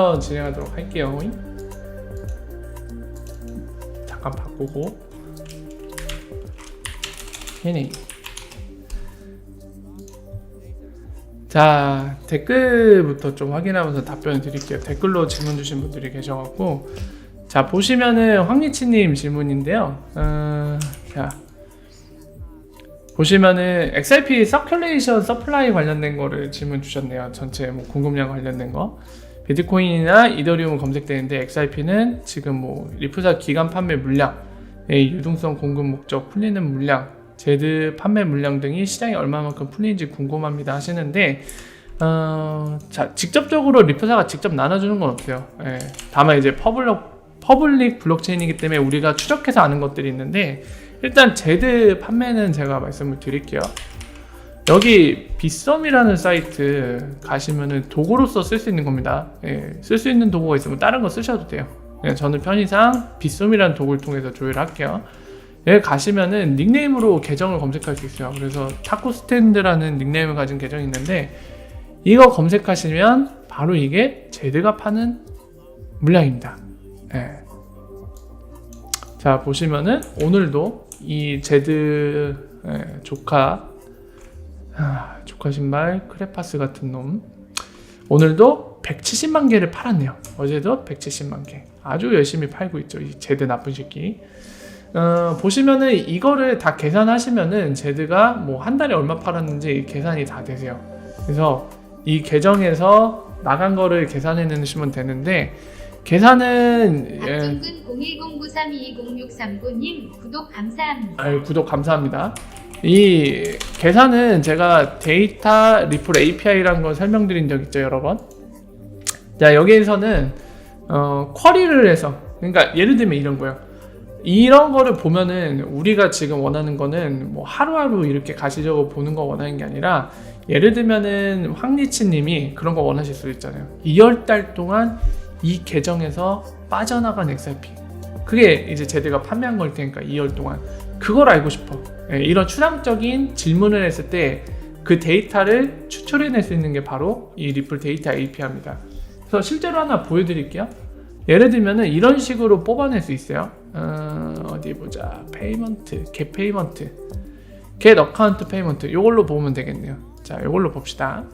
부터 진행하도록 할게요. 잠깐 바꾸고 해네. 자 댓글부터 좀 확인하면서 답변을 드릴게요. 댓글로 질문 주신 분들이 계셔갖고 자 보시면은 황리치님 질문인데요. 어, 자 보시면은 XRP 서큘레이션 서플라이 관련된 거를 질문 주셨네요. 전체 뭐 공급량 관련된 거. 비트코인이나 이더리움 검색되는데 XRP는 지금 뭐 리프사 기간 판매 물량, 의 유동성 공급 목적 풀리는 물량, 제드 판매 물량 등이 시장에 얼마만큼 풀리는지 궁금합니다 하시는데 어, 자 직접적으로 리프사가 직접 나눠주는 건 없어요. 예, 다만 이제 퍼블릭 퍼블릭 블록체인이기 때문에 우리가 추적해서 아는 것들이 있는데 일단 제드 판매는 제가 말씀을 드릴게요. 여기 빗썸이라는 사이트 가시면은 도구로서 쓸 수 있는 겁니다. 예, 쓸수 있는 도구가 있으면 다른 거 쓰셔도 돼요. 그냥 저는 편의상 빗썸이라는 도구를 통해서 조회를 할게요. 여기 가시면은 닉네임으로 계정을 검색할 수 있어요. 그래서 타코 스탠드라는 닉네임을 가진 계정이 있는데 이거 검색하시면 바로 이게 제드가 파는 물량입니다. 예. 자 보시면은 오늘도 이 제드 예, 조카 아, 조카 신발 크레파스 같은 놈 오늘도 170만 개를 팔았네요. 어제도 170만 개. 아주 열심히 팔고 있죠. 이 제드 나쁜 새끼. 어, 보시면은 이거를 다 계산하시면은 제드가 뭐 한 달에 얼마 팔았는지 계산이 다 되세요. 그래서 이 계정에서 나간 거를 계산해 내시면 되는데 계산은 예, 박종근 01093220639님 구독 감사합니다. 아유, 구독 감사합니다. 이 계산은 제가 데이터 리플 API라는 걸 설명드린 적 있죠, 여러 번. 자, 여기에서는 어, 쿼리를 해서 그러니까 예를 들면 이런 거예요. 이런 거를 보면은 우리가 지금 원하는 거는 뭐 하루하루 이렇게 가시적으로 보는 거 원하는 게 아니라 예를 들면은 황리치 님이 그런 거 원하실 수 있잖아요. 2월 달 동안 이 계정에서 빠져나간 XRP. 그게 이제 제대가 판매한 걸 테니까 2월 동안 그걸 알고 싶어. 예, 이런 추상적인 질문을 했을 때 그 데이터를 추출해낼 수 있는 게 바로 이 리플 데이터 API입니다. 그래서 실제로 하나 보여드릴게요. 예를 들면은 이런 식으로 뽑아낼 수 있어요. 어, 디 보자. 페이먼트, 겟 페이먼트, 겟 어카운트 페이먼트. 이걸로 보면 되겠네요. 자, 이걸로 봅시다.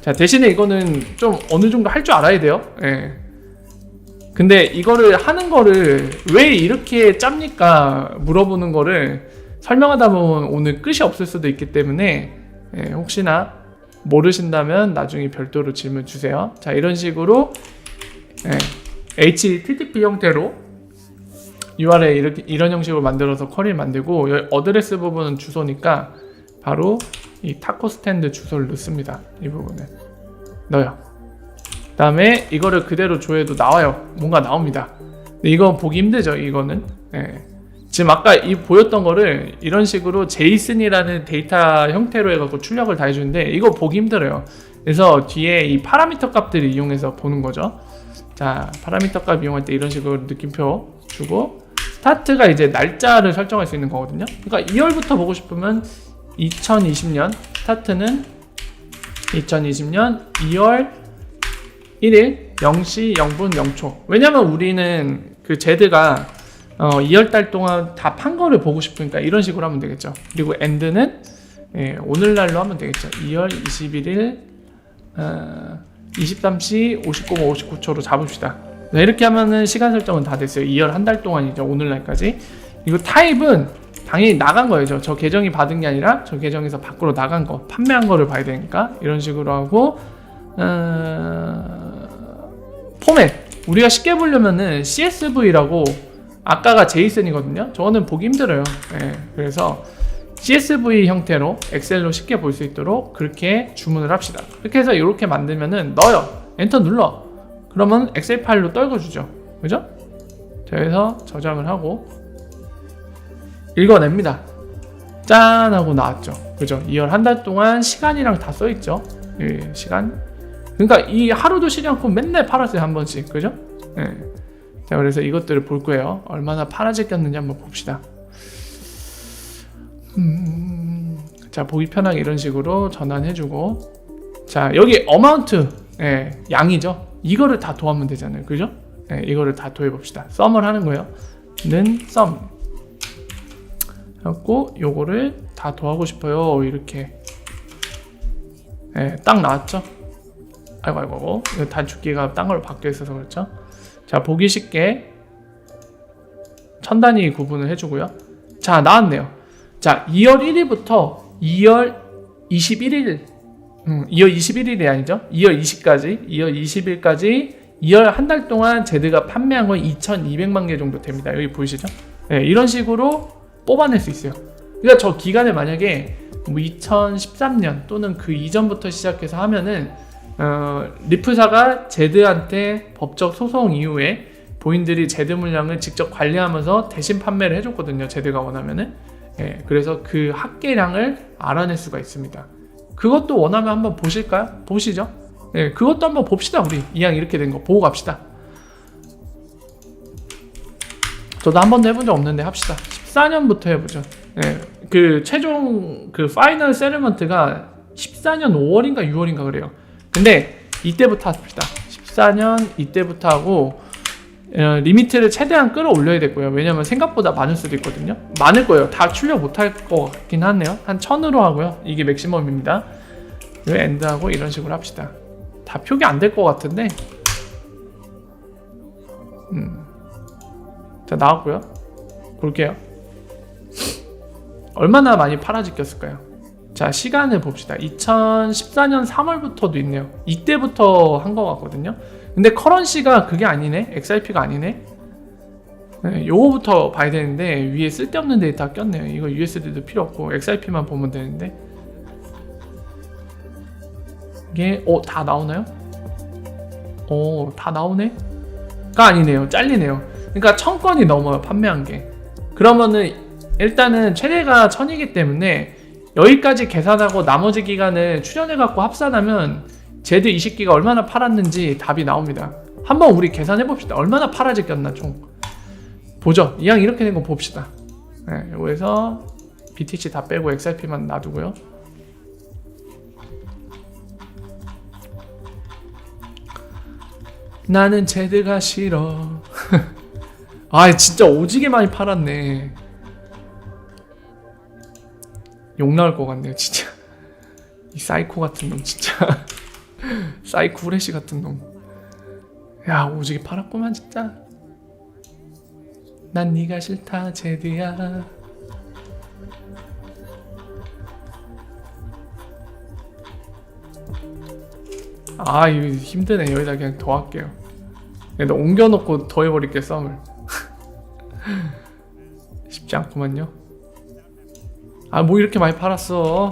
자, 대신에 이거는 좀 어느 정도 할 줄 알아야 돼요. 예. 근데 이거를 하는 거를 왜 이렇게 짭니까 물어보는 거를 설명하다 보면 오늘 끝이 없을 수도 있기 때문에 예, 혹시나 모르신다면 나중에 별도로 질문 주세요. 자 이런 식으로 예, HTTP 형태로 URL 이렇게 이런 형식으로 만들어서 쿼리를 만들고 어드레스 부분은 주소니까 바로 이 타코 스탠드 주소를 넣습니다. 이 부분은 넣어요. 그다음에 이거를 그대로 조회도 나와요. 뭔가 나옵니다. 근데 이거 보기 힘들죠. 이거는 예. 지금 아까 이 보였던 거를 이런 식으로 제이슨이라는 데이터 형태로 해갖고 출력을 다 해주는데 이거 보기 힘들어요. 그래서 뒤에 이 파라미터 값들을 이용해서 보는 거죠. 자, 파라미터 값 이용할 때 이런 식으로 느낌표 주고 스타트가 이제 날짜를 설정할 수 있는 거거든요. 그러니까 2월부터 보고 싶으면 2020년 스타트는 2020년 2월 1일 0시 0분 0초. 왜냐면 우리는 그 제드가 어, 2월 달 동안 다 판 거를 보고 싶으니까 이런 식으로 하면 되겠죠. 그리고 엔드는 예, 오늘날로 하면 되겠죠. 2월 21일 어, 23시 59분 59초로 잡읍시다. 네, 이렇게 하면은 시간 설정은 다 됐어요. 2월 한 달 동안이죠. 오늘날까지. 이거 타입은 당연히 나간 거예요. 저 계정이 받은 게 아니라 저 계정에서 밖으로 나간 거, 판매한 거를 봐야 되니까 이런 식으로 하고 어... 포맷 우리가 쉽게 보려면은 CSV라고 아까가 제이슨이거든요. 저거는 보기 힘들어요. 예, 그래서 CSV 형태로 엑셀로 쉽게 볼 수 있도록 그렇게 주문을 합시다. 이렇게 해서 이렇게 만들면은 넣어요. 엔터 눌러. 그러면 엑셀 파일로 떨궈주죠. 그죠? 자, 그래서 저장을 하고 읽어냅니다. 짠 하고 나왔죠. 그죠? 2월 한 달 동안 시간이랑 다 써있죠. 예, 시간. 그러니까 이 하루도 쉬지 않고 맨날 팔았어요 한 번씩. 그죠? 예. 자, 그래서 이것들을 볼 거예요. 얼마나 팔아제꼈는지 한번 봅시다. 음, 자, 보기 편하게 이런 식으로 전환해주고. 자, 여기 어마운트, 예, 양이죠. 이거를 다 도하면 되잖아요. 그죠? 네, 이거를 다 도해봅시다. 썸을 하는 거예요. 는 썸. 하고 요거를 다 도하고 싶어요. 이렇게. 네, 딱 나왔죠? 아이고 아이고 아이고. 이거 단축키가 딴 걸로 바뀌어 있어서 그렇죠? 자 보기 쉽게 천 단위 구분을 해주고요. 자 나왔네요. 자 2월 1일부터 2월 21일 음, 2월 21일이 아니죠? 2월 20까지 2월 20일까지 2월 한 달 동안 제드가 판매한 건 2,200만 개 정도 됩니다. 여기 보이시죠? 네, 이런 식으로 뽑아낼 수 있어요. 그러니까 저 기간에 만약에 뭐 2013년 또는 그 이전부터 시작해서 하면은 어, 리프사가 제드한테 법적 소송 이후에 본인들이 제드 물량을 직접 관리하면서 대신 판매를 해줬거든요. 제드가 원하면은. 예, 그래서 그 합계량을 알아낼 수가 있습니다. 그것도 원하면 한번 보실까요? 보시죠. 예, 그것도 한번 봅시다. 우리 이왕 이렇게 된 거 보고 갑시다. 저도 한 번도 해본 적 없는데 합시다. 14년부터 해보죠. 예, 그 최종 그 파이널 세르먼트가 14년 5월인가 6월인가 그래요. 근데 이때부터 합시다. 14년 이때부터 하고 어, 리미트를 최대한 끌어올려야 되고요. 왜냐면 생각보다 많을 수도 있거든요. 많을 거예요. 다 출력 못할 것 같긴 하네요. 한 1000으로 하고요. 이게 맥시멈입니다. 이 엔드하고 이런 식으로 합시다. 다 표기 안 될 것 같은데. 음. 자, 나왔고요. 볼게요. 얼마나 많이 팔아지겼을까요? 자, 시간을 봅시다. 2014년 3월부터도 있네요. 이때부터 한것 같거든요. 근데 커런시가 그게 아니네. XRP가 아니네. 네, 요거부터 봐야 되는데 위에 쓸데없는 데이터 꼈네요. 이거 USD도 필요 없고 XRP만 보면 되는데 이게 어 다 나오나요? 어다 나오네? 가 아니네요. 잘리네요. 그러니까 천 건이 넘어요. 판매한 게. 그러면은 일단은 최대가 천이기 때문에 여기까지 계산하고 나머지 기간을 출연해갖고 합산하면 제드 20기가 얼마나 팔았는지 답이 나옵니다. 한번 우리 계산해 봅시다. 얼마나 팔아지겼나 총. 보죠. 이왕 이렇게 된 거 봅시다. 네, 여기서 BTC 다 빼고 XRP만 놔두고요. 나는 제드가 싫어. 아, 진짜 오지게 많이 팔았네. 욕 나올 것 같네요, 진짜. 이 사이코 같은 놈, 진짜. 사이코 후레쉬 같은 놈. 야, 오지게 팔았구만, 진짜. 난 네가 싫다, 제드야. 아, 이거 힘드네. 여기다 그냥 더 할게요. 그냥 옮겨놓고 더 해버릴게, 썸을. 쉽지 않구만요. 아, 뭐 이렇게 많이 팔았어.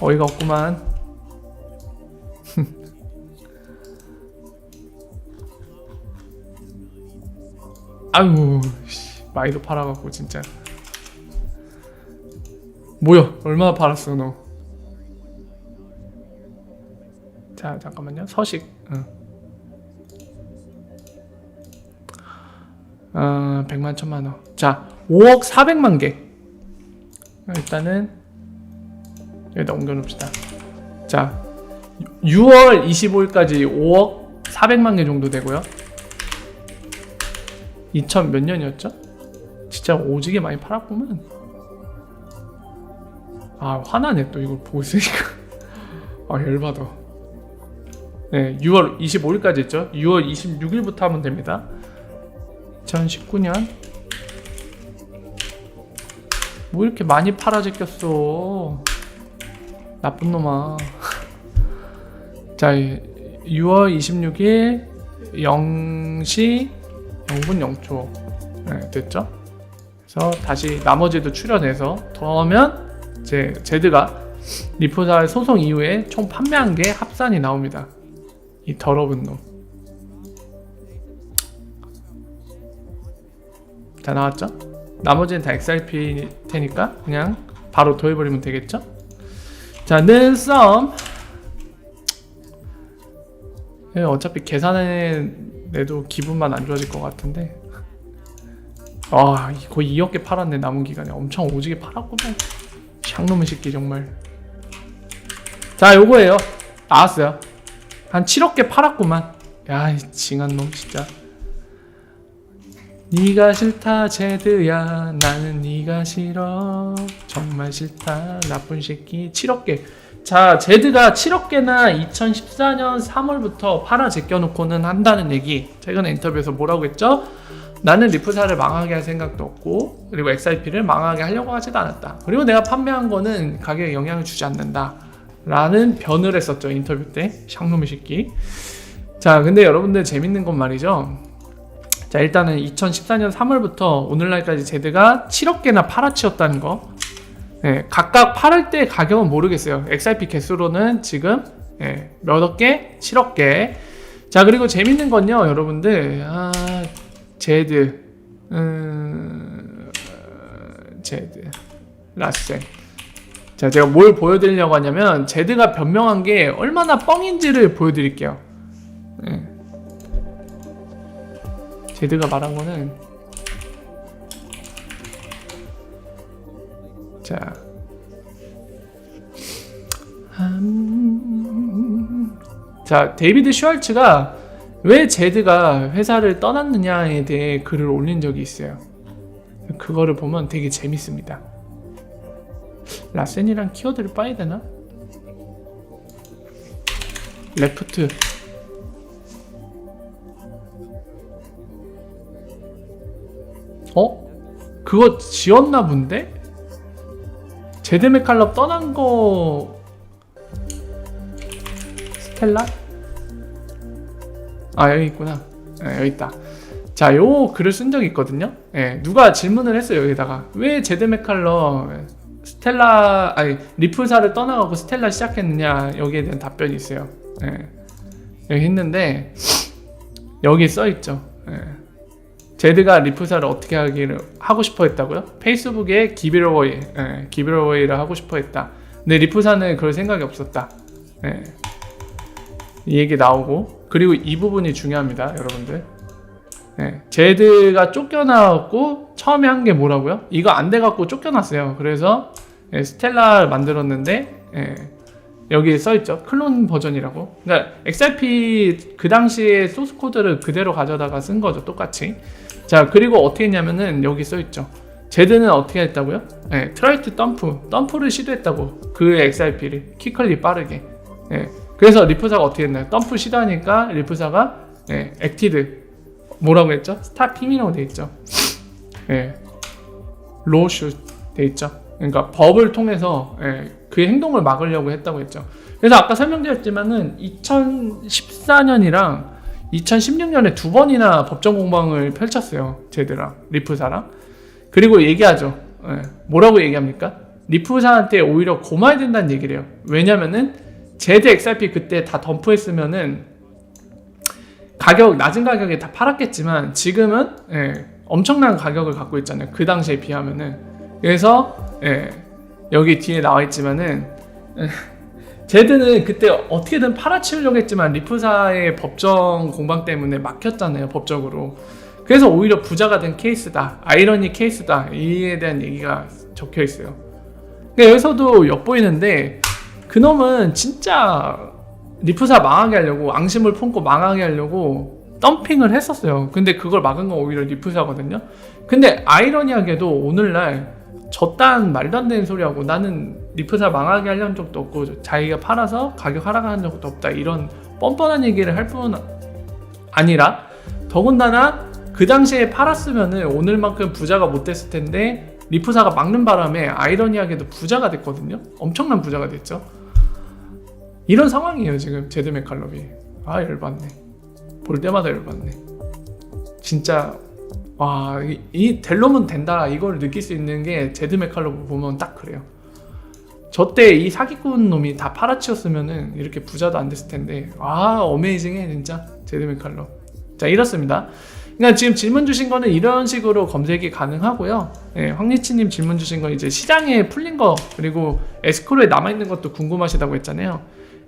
어이가 없구만. 씨, 많이도 팔아갖고, 진짜. 뭐야, 얼마나 팔았어, 너. 자, 잠깐만요. 서식. 응. 어, 100만, 1000만 원. 자, 5억 400만 개. 일단은 여기다 옮겨놓읍시다. 자, 6월 25일까지 5억 400만 개 정도 되고요. 2000 몇 년이었죠? 진짜 오지게 많이 팔았구만. 아, 화나네, 또 이걸 보고 있으니까. 아, 열받아. 네, 6월 25일까지 했죠. 6월 26일부터 하면 됩니다. 2019년. 뭐 이렇게 많이 팔아 제꼈어. 나쁜 놈아. 자, 6월 26일 0시 0분 0초. 네, 됐죠? 그래서 다시 나머지도 출연해서 더하면 이제 제드가 리포사의 소송 이후에 총 판매한 게 합산이 나옵니다. 이 더러운 놈. 다 나왔죠? 나머지는 다 XRP 테니까 그냥 바로 더해버리면 되겠죠? 자, 는 썸. 예, 어차피 계산해 내도 기분만 안 좋아질 것 같은데. 아, 이- 거의 2억 개 팔았네 남은 기간에 엄청 오지게 팔았구만. 샹놈의 새끼 정말. 자, 요거예요. 나왔어요. 한 7억 개 팔았구만. 야, 이 징한 놈 진짜. 네가 싫다 제드야 나는 네가 싫어 정말 싫다 나쁜 새끼 7억 개. 자 제드가 7억 개나 2014년 3월부터 팔아 제껴놓고는 한다는 얘기. 최근 인터뷰에서 뭐라고 했죠? 나는 리프사를 망하게 할 생각도 없고 그리고 XRP를 망하게 하려고 하지도 않았다. 그리고 내가 판매한 거는 가격에 영향을 주지 않는다. 라는 변을 했었죠 인터뷰 때 샹놈의 새끼. 자 근데 여러분들 재밌는 건 말이죠. 자 일단은 2014년 3월부터 오늘날까지 제드가 7억 개나 팔아치웠다는 거. 네, 각각 팔을 때 가격은 모르겠어요. XRP 개수로는 지금 네, 몇억 개, 7억 개. 자 그리고 재밌는 건요, 여러분들. 아 제드, 음, 어, 제드, 라센. 자 제가 뭘 보여드리려고 하냐면 제드가 변명한 게 얼마나 뻥인지를 보여드릴게요. 제드가 말한 거는 자 음, 자 데이비드 슈왈츠가 왜 제드가 회사를 떠났느냐에 대해 글을 올린 적이 있어요. 그거를 보면 되게 재밌습니다. 라센이랑 키워드를 빠야 되나? 레프트 어? 그거 지었나 본데? 제드메칼럽 떠난 거 스텔라? 아 여기 있구나 네, 여기 있다 자 요 글을 쓴 적이 있거든요 예, 누가 질문을 했어요 여기다가 왜 제드메칼럽 스텔라 아니 리프사를 떠나가고 스텔라 시작했느냐 여기에 대한 답변이 있어요 예, 여기 했는데 여기 써 있죠 예. 제드가 리프사를 어떻게 하기를 하고 싶어 했다고요? 페이스북에 기비러워이, 예, 기비러워이를 하고 싶어 했다. 근데 리프사는 그럴 생각이 없었다. 예. 이 얘기 나오고 그리고 이 부분이 중요합니다, 여러분들. 예, 제드가 쫓겨나고 처음에 한 게 뭐라고요? 이거 안 돼갖고 쫓겨났어요. 그래서 예, 스텔라를 만들었는데 예, 여기 써있죠. 클론 버전이라고. 그러니까 XRP 그 당시에 소스 코드를 그대로 가져다가 쓴 거죠. 똑같이. 자, 그리고 어떻게 했냐면은 여기 써있죠. 제드는 어떻게 했다고요? 네, 트라이트 덤프. 덤프를 시도했다고. 그 XRP를. 키컬리 빠르게. 네, 그래서 리프사가 어떻게 했나요? 덤프 시도하니까 리프사가 네, 액티드. 뭐라고 했죠? 스타 핌이라고 돼 있죠. 네, 로슛 돼 있죠. 그러니까 법을 통해서 예, 그 행동을 막으려고 했다고 했죠. 그래서 아까 설명드렸지만은 2014년이랑 2016년에 두 번이나 법정 공방을 펼쳤어요. 제드랑 리프사랑. 그리고 얘기하죠. 예, 뭐라고 얘기합니까? 리프사한테 오히려 고마야 된다는 얘기를 해요. 왜냐면은 제드 XRP 그때 다 덤프했으면은 가격 낮은 가격에 다 팔았겠지만 지금은 예, 엄청난 가격을 갖고 있잖아요. 그 당시에 비하면은 그래서 예, 여기 뒤에 나와 있지만은 예, 제드는 그때 어떻게든 팔아치우려고 했지만 리프사의 법정 공방 때문에 막혔잖아요 법적으로. 그래서 오히려 부자가 된 케이스다 아이러니 케이스다 이에 대한 얘기가 적혀 있어요. 그러니까 여기서도 엿보이는데 그놈은 진짜 리프사 망하게 하려고 앙심을 품고 망하게 하려고 덤핑을 했었어요. 근데 그걸 막은 건 오히려 리프사거든요. 근데 아이러니하게도 오늘날 저딴 말도 안 되는 소리하고 나는 리프사 망하게 하려는 적도 없고 자기가 팔아서 가격 하락하는 적도 없다 이런 뻔뻔한 얘기를 할 뿐 아니라 더군다나 그 당시에 팔았으면은 오늘만큼 부자가 못 됐을 텐데 리프사가 막는 바람에 아이러니하게도 부자가 됐거든요. 엄청난 부자가 됐죠. 이런 상황이에요 지금 제드 맥칼럽이 아 열받네. 볼 때마다 열받네. 진짜 와, 이, 이 델롬은 된다. 이걸 느낄 수 있는 게 제드 메칼로 보면 딱 그래요. 저 때 이 사기꾼 놈이 다 팔아치웠으면은 이렇게 부자도 안 됐을 텐데. 와, 어메이징해, 진짜. 제드 메칼로. 자, 이렇습니다. 그러니까 지금 질문 주신 거는 이런 식으로 검색이 가능하고요. 네, 황리치님 질문 주신 건 이제 시장에 풀린 거, 그리고 에스크로에 남아 있는 것도 궁금하시다고 했잖아요.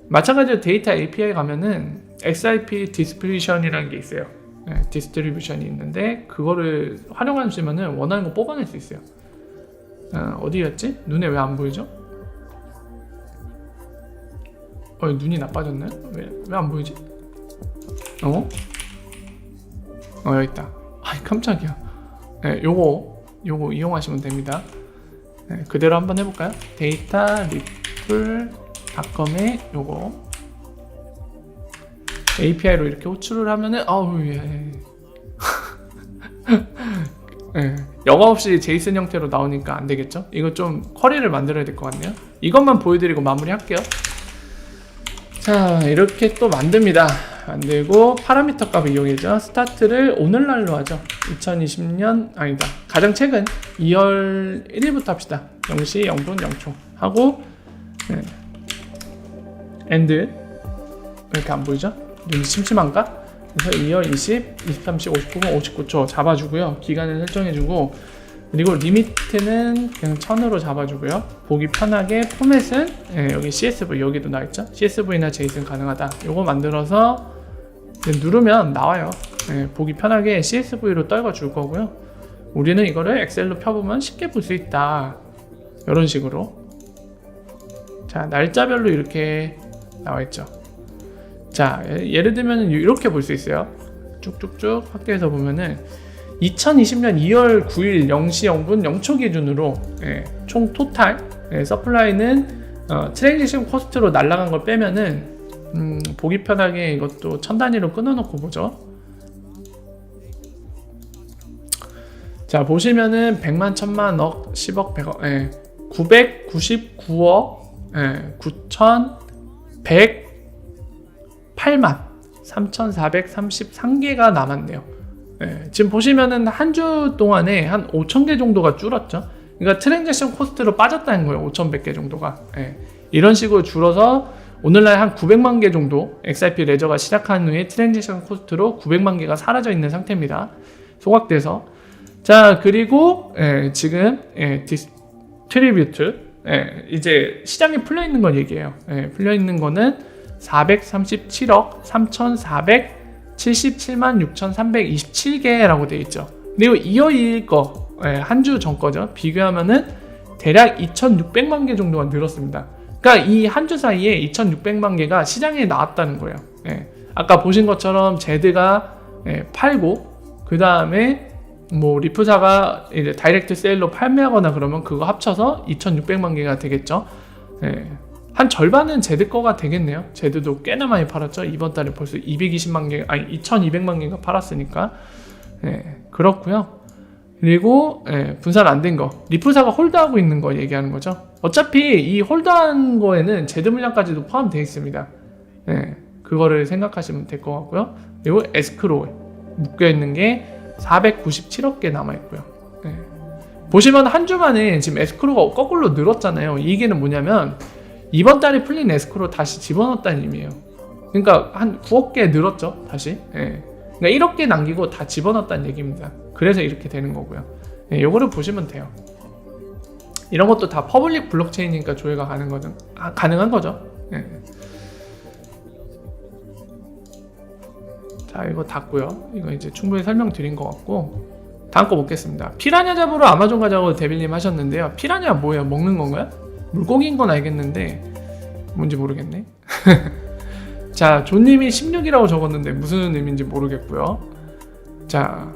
마찬가지로 데이터 API 가면은 XRP 디스플리션이라는 게 있어요. 네, 디스트리뷰션이 있는데 그거를 활용하시면은 원하는 거 뽑아낼 수 있어요. 어, 어디였지? 눈에 왜 안 보이죠? 어 눈이 나빠졌네? 왜왜 안 보이지? 어? 어 여기 있다. 아이 깜짝이야. 네, 요거 요거 이용하시면 됩니다. 네, 그대로 한번 해볼까요? 데이터 리플 닷컴에 요거 API로 이렇게 호출을 하면은 아우 예. 예. 영어 없이 제이슨 형태로 나오니까 안 되겠죠? 이거 좀 쿼리를 만들어야 될 것 같네요. 이것만 보여드리고 마무리할게요. 자, 이렇게 또 만듭니다. 만들고 파라미터 값을 이용해죠. 스타트를 오늘날로 하죠. 2020년 아니다. 가장 최근 2월 1일부터 합시다. 0시 0분 0초 하고 네. 엔드 왜 이렇게 안 보이죠? 눈이 침침한가? 그래서 2월 20, 23시 59분 59초 잡아주고요. 기간을 설정해주고 그리고 리미트는 그냥 1000으로 잡아주고요. 보기 편하게 포맷은 예, 여기 CSV 여기도 나있죠? CSV나 JSON 가능하다. 요거 만들어서 누르면 나와요. 예, 보기 편하게 CSV로 떨궈줄 거고요. 우리는 이거를 엑셀로 펴보면 쉽게 볼 수 있다. 이런 식으로. 자, 날짜별로 이렇게 나와있죠. 자, 예- 예를 들면 이렇게 볼 수 있어요. 쭉쭉쭉 확대해서 보면은 2020년 2월 9일 0시 0분 0초 기준으로 예, 총 토탈 예, 서플라이는 어, 트랜지션 코스트로 날라간 걸 빼면은 음, 보기 편하게 이것도 천 단위로 끊어놓고 보죠. 자 보시면은 100만, 1000만, 억, 10억, 100억, 예, 999억, 예, 9,108만 3,433개가 남았네요. 예, 지금 보시면은 한 주 동안에 한 5천 개 정도가 줄었죠. 그러니까 트랜잭션 코스트로 빠졌다는 거예요. 5,100개 정도가. 예, 이런 식으로 줄어서 오늘날 한 900만 개 정도 XRP 레저가 시작한 후에 트랜잭션 코스트로 900만 개가 사라져 있는 상태입니다. 소각돼서. 자, 그리고 예, 지금 예, 디스트리뷰트 예, 이제 시장에 풀려 있는 걸 얘기해요. 예, 풀려 있는 거는 437억 3,477만 6,327개라고 되어 있죠. 그리고 2월 2일 거, 한 주 전 거죠. 비교하면은 대략 2,600만 개 정도가 늘었습니다. 그러니까 이 한 주 사이에 2,600만 개가 시장에 나왔다는 거예요. 예. 아까 보신 것처럼 제드가 예, 팔고 그 다음에 뭐 리프사가 이제 다이렉트 세일로 판매하거나 그러면 그거 합쳐서 2,600만 개가 되겠죠. 예. 한 절반은 제드 거가 되겠네요. 제드도 꽤나 많이 팔았죠. 이번 달에 벌써 220만 개, 아니 2,200만 개가 팔았으니까. 예, 그렇고요. 그리고 예, 분산 안 된 거, 리프사가 홀드하고 있는 거 얘기하는 거죠. 어차피 이 홀드한 거에는 제드 물량까지도 포함되어 있습니다. 예, 그거를 생각하시면 될 것 같고요. 그리고 에스크로에 묶여 있는 게 497억 개 남아 있고요. 예. 보시면 한 주 만에 지금 에스크로가 거꾸로 늘었잖아요. 이 얘기는 뭐냐면 이번 달에 풀린 에스크로 다시 집어넣었다는 의미예요. 그러니까 한 9억 개 늘었죠, 다시. 예. 그러니까 1억 개 남기고 다 집어넣었다는 얘기입니다. 그래서 이렇게 되는 거고요. 예, 요거를 보시면 돼요. 이런 것도 다 퍼블릭 블록체인이니까 조회가 가능 거죠. 아, 가능한 거죠. 예. 자, 이거 닫고요. 이거 이제 충분히 설명드린 것 같고 다음 거 먹겠습니다. 피라냐 잡으러 아마존 가자고 데빌님 하셨는데요. 피라냐 뭐예요? 먹는 건가요? 물고기인 건 알겠는데 뭔지 모르겠네. 자, 조님이 16이라고 적었는데 무슨 의미인지 모르겠고요. 자,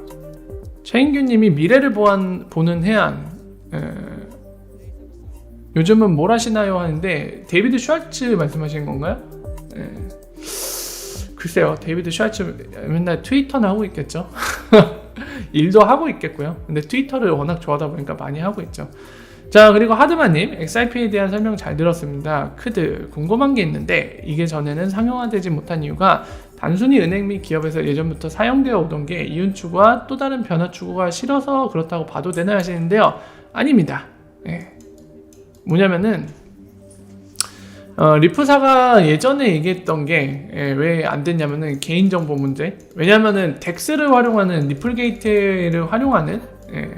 최인규님이 미래를 보안, 보는 해안. 에, 요즘은 뭘 하시나요 하는데 데이비드 슈왈츠 말씀하시는 건가요? 에, 글쎄요, 데이비드 슈왈츠 맨날 트위터나 하고 있겠죠. 일도 하고 있겠고요. 근데 트위터를 워낙 좋아하다 보니까 많이 하고 있죠. 자 그리고 하드마님 XRP에 대한 설명 잘 들었습니다. 크드 궁금한 게 있는데 이게 전에는 상용화되지 못한 이유가 단순히 은행 및 기업에서 예전부터 사용되어 오던 게 이윤 추구와 또 다른 변화 추구가 싫어서 그렇다고 봐도 되나 하시는데요. 아닙니다. 예. 뭐냐면은 어, 리프사가 예전에 얘기했던 게 왜 안 됐냐면은 개인정보 문제. 왜냐면은 덱스를 활용하는 리플게이트를 활용하는 예,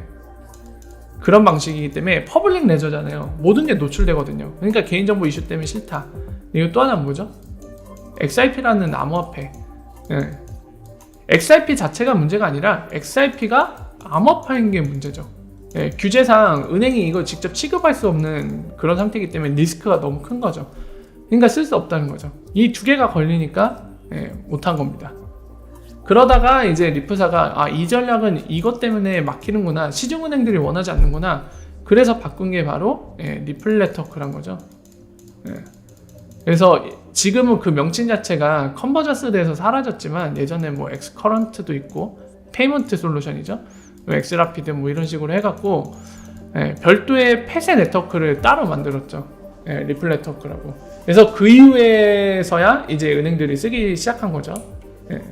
그런 방식이기 때문에 퍼블릭 레저잖아요. 모든 게 노출되거든요. 그러니까 개인정보 이슈 때문에 싫다. 이거 또 하나 는 뭐죠? XRP라는 암호화폐. 예. XRP 자체가 문제가 아니라 XRP가 암호화폐인 게 문제죠. 예, 규제상 은행이 이거 직접 취급할 수 없는 그런 상태이기 때문에 리스크가 너무 큰 거죠. 그러니까 쓸 수 없다는 거죠. 이 두 개가 걸리니까 예, 못한 겁니다. 그러다가 이제 리프사가 아 이 전략은 이것 때문에 막히는구나 시중은행들이 원하지 않는구나 그래서 바꾼 게 바로 예, 리플레터크란 거죠. 예. 그래서 지금은 그 명칭 자체가 컨버전스 돼서 사라졌지만 예전에 뭐 엑스커런트도 있고 페이먼트 솔루션이죠. 엑스라피드 뭐 이런 식으로 해갖고 예, 별도의 폐쇄 네트워크를 따로 만들었죠. 예, 리플레터크라고. 그래서 그 이후에서야 이제 은행들이 쓰기 시작한 거죠. 예.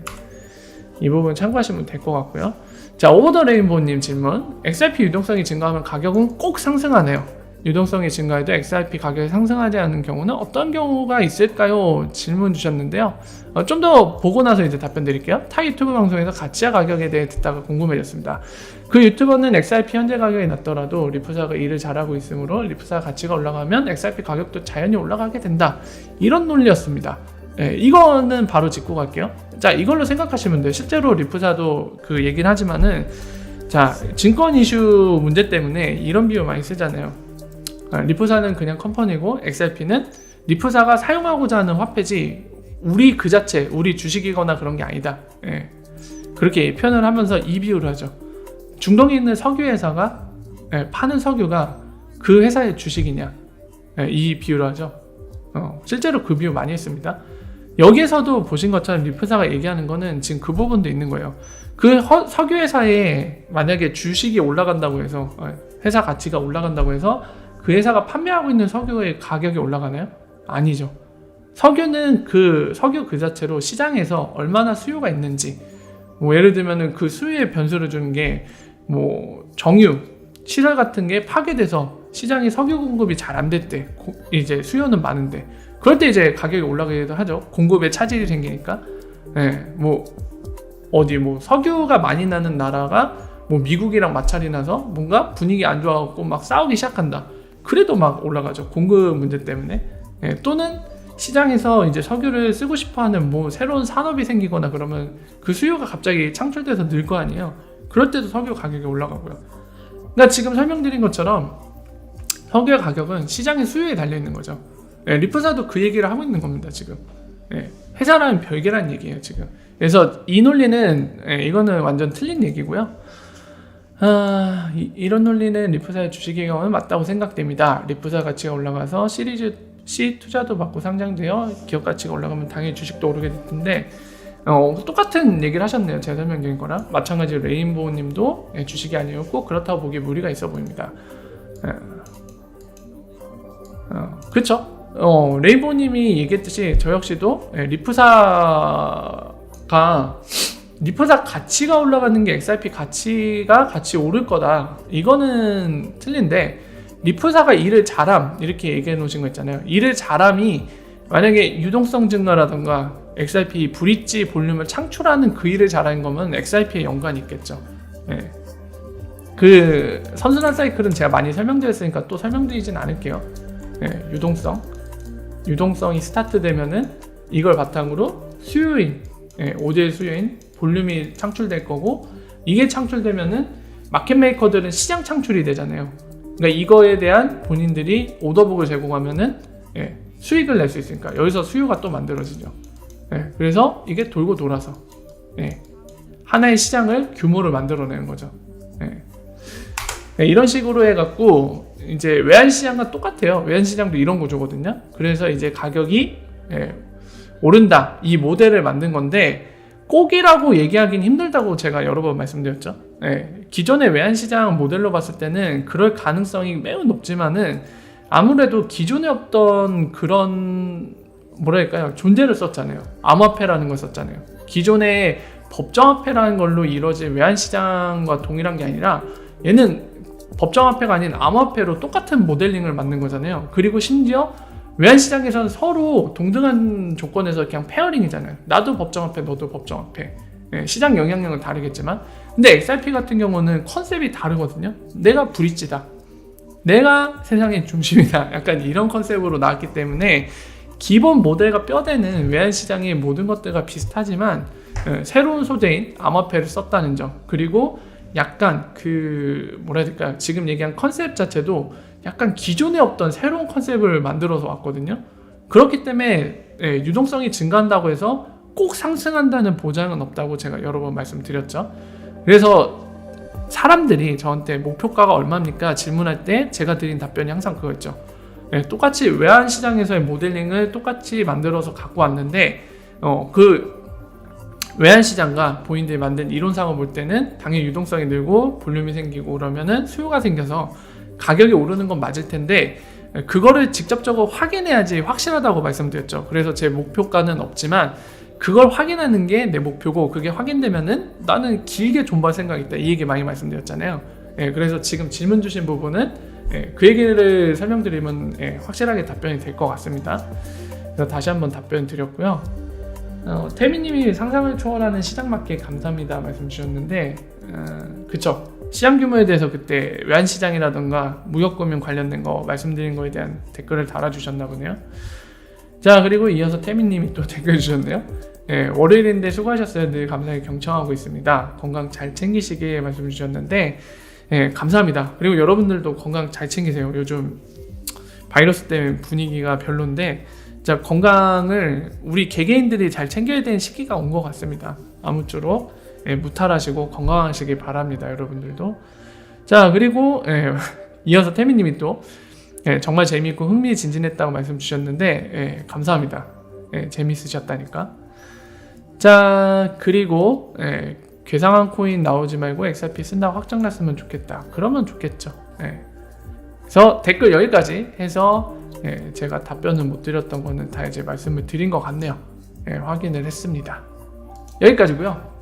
이 부분 참고하시면 될 것 같고요. 자, 오버 더 레인보우님 질문. XRP 유동성이 증가하면 가격은 꼭 상승하네요. 유동성이 증가해도 XRP 가격이 상승하지 않는 경우는 어떤 경우가 있을까요? 질문 주셨는데요. 어, 좀 더 보고 나서 이제 답변 드릴게요. 타 유튜브 방송에서 가치와 가격에 대해 듣다가 궁금해졌습니다. 그 유튜버는 XRP 현재 가격이 낮더라도 리프사가 일을 잘하고 있으므로 리프사 가치가 올라가면 XRP 가격도 자연히 올라가게 된다. 이런 논리였습니다. 예, 이거는 바로 짚고 갈게요. 자, 이걸로 생각하시면 돼요. 실제로 리프사도 그 얘기는 하지만은 자, 증권 이슈 문제 때문에 이런 비유 많이 쓰잖아요. 아, 리프사는 그냥 컴퍼니고 XRP는 리프사가 사용하고자 하는 화폐지 우리 그 자체, 우리 주식이거나 그런 게 아니다. 예. 그렇게 표현을 하면서 이 비유를 하죠. 중동에 있는 석유 회사가 예, 파는 석유가 그 회사의 주식이냐 예, 이 비유를 하죠. 어, 실제로 그 비유 많이 했습니다. 여기에서도 보신 것처럼 리프사가 얘기하는 거는 지금 그 부분도 있는 거예요. 그 허- 석유 회사에 만약에 주식이 올라간다고 해서 어, 회사 가치가 올라간다고 해서 그 회사가 판매하고 있는 석유의 가격이 올라가나요? 아니죠. 석유는 그 석유 그 자체로 시장에서 얼마나 수요가 있는지 뭐 예를 들면은 그 수요의 변수를 주는 게 뭐 정유, 시설 같은 게 파괴돼서 시장에 석유 공급이 잘안될때 이제 수요는 많은데 그럴 때 이제 가격이 올라가기도 하죠. 공급에 차질이 생기니까. 예, 뭐 어디 뭐 석유가 많이 나는 나라가 뭐 미국이랑 마찰이 나서 뭔가 분위기 안 좋아갖고 막 싸우기 시작한다. 그래도 막 올라가죠. 공급 문제 때문에. 예, 또는 시장에서 이제 석유를 쓰고 싶어 하는 뭐 새로운 산업이 생기거나 그러면 그 수요가 갑자기 창출돼서 늘 거 아니에요. 그럴 때도 석유 가격이 올라가고요. 그러니까 지금 설명드린 것처럼 석유의 가격은 시장의 수요에 달려 있는 거죠. 예, 리프사도 그 얘기를 하고 있는 겁니다 지금. 예, 회사라는 별개란 얘기예요 지금. 그래서 이 논리는 예, 이거는 완전 틀린 얘기고요. 아, 이, 이런 논리는 리프사의 주식의 경우는 맞다고 생각됩니다. 리프사 가치가 올라가서 시리즈 C 투자도 받고 상장되어 기업 가치가 올라가면 당연히 주식도 오르게 될 텐데 어, 똑같은 얘기를 하셨네요. 제가 설명드린 거랑 마찬가지로 레인보우 님도 예, 주식이 아니었고 그렇다고 보기에 무리가 있어 보입니다. 예. 어, 그렇죠. 어, 레인보우님이 얘기했듯이 저 역시도 예, 리프사가 리프사 가치가 올라가는 게 XRP 가치가 같이 오를 거다. 이거는 틀린데 리프사가 일을 잘함 이렇게 얘기해 놓으신 거 있잖아요. 일을 잘함이 만약에 유동성 증가라던가 XRP 브릿지 볼륨을 창출하는 그 일을 잘하는 거면 XRP에 연관이 있겠죠. 예. 그 선순환 사이클은 제가 많이 설명드렸으니까 또 설명드리진 않을게요. 예, 유동성, 유동성이 스타트 되면은 이걸 바탕으로 수요인, 예, 5대 수요인 볼륨이 창출될 거고 이게 창출되면은 마켓 메이커들은 시장 창출이 되잖아요. 그러니까 이거에 대한 본인들이 오더북을 제공하면은 예, 수익을 낼 수 있으니까 여기서 수요가 또 만들어지죠. 예, 그래서 이게 돌고 돌아서 예, 하나의 시장을 규모를 만들어내는 거죠. 예. 예, 이런 식으로 해갖고 이제 외환 시장과 똑같아요. 외환 시장도 이런 구조거든요. 그래서 이제 가격이 예, 오른다 이 모델을 만든 건데 꼭이라고 얘기하기는 힘들다고 제가 여러 번 말씀드렸죠. 예, 기존의 외환 시장 모델로 봤을 때는 그럴 가능성이 매우 높지만은 아무래도 기존에 없던 그런 뭐랄까요 존재를 썼잖아요. 암호화폐라는 걸 썼잖아요. 기존의 법정화폐라는 걸로 이루어진 외환 시장과 동일한 게 아니라 얘는 법정화폐가 아닌 암호화폐로 똑같은 모델링을 만든 거잖아요. 그리고 심지어 외환 시장에서는 서로 동등한 조건에서 그냥 페어링이잖아요. 나도 법정화폐, 너도 법정화폐. 예, 시장 영향력은 다르겠지만, 근데 XRP 같은 경우는 컨셉이 다르거든요. 내가 브릿지다. 내가 세상의 중심이다. 약간 이런 컨셉으로 나왔기 때문에 기본 모델과 뼈대는 외환 시장의 모든 것들과 비슷하지만 예, 새로운 소재인 암호화폐를 썼다는 점 그리고 약간 그 뭐라 해야 될까요? 지금 얘기한 컨셉 자체도 약간 기존에 없던 새로운 컨셉을 만들어서 왔거든요. 그렇기 때문에 예, 유동성이 증가한다고 해서 꼭 상승한다는 보장은 없다고 제가 여러 번 말씀드렸죠. 그래서 사람들이 저한테 목표가가 얼마입니까? 질문할 때 제가 드린 답변이 항상 그거였죠. 예, 똑같이 외환 시장에서의 모델링을 똑같이 만들어서 갖고 왔는데 어, 그 외환 시장과 본인들이 만든 이론상을 볼 때는 당연히 유동성이 늘고 볼륨이 생기고 그러면은 수요가 생겨서 가격이 오르는 건 맞을 텐데 예, 그거를 직접적으로 확인해야지 확실하다고 말씀드렸죠. 그래서 제 목표가는 없지만 그걸 확인하는 게 내 목표고 그게 확인되면은 나는 길게 존버할 생각이 있다. 이 얘기 많이 말씀드렸잖아요. 예, 그래서 지금 질문 주신 부분은 예, 그 얘기를 설명드리면 예, 확실하게 답변이 될 것 같습니다. 그래서 다시 한번 답변 드렸고요. 어, 태미님이 상상을 초월하는 시장 맞게 감사합니다 말씀 주셨는데 어, 그쵸 시장 규모에 대해서 그때 외환 시장이라던가 무역금융 관련된 거 말씀드린 거에 대한 댓글을 달아주셨나 보네요. 자 그리고 이어서 태미님이 또 댓글 주셨네요. 예, 월요일인데 수고하셨어요. 늘 감사히 경청하고 있습니다. 건강 잘 챙기시길 말씀 주셨는데 예, 감사합니다. 그리고 여러분들도 건강 잘 챙기세요. 요즘 바이러스 때문에 분위기가 별론데 자 건강을 우리 개개인들이 잘 챙겨야 되는 시기가 온 것 같습니다. 아무쪼록 예, 무탈하시고 건강하시길 바랍니다, 여러분들도. 자 그리고 예, 이어서 태미님이 또 예, 정말 재미있고 흥미진진했다고 말씀 주셨는데 예, 감사합니다. 예, 재밌으셨다니까. 자 그리고 예, 괴상한 코인 나오지 말고 XRP 쓴다고 확정났으면 좋겠다. 그러면 좋겠죠. 예. 그래서 댓글 여기까지 해서 예, 제가 답변을 못 드렸던 거는 다 이제 말씀을 드린 것 같네요. 예, 확인을 했습니다. 여기까지고요.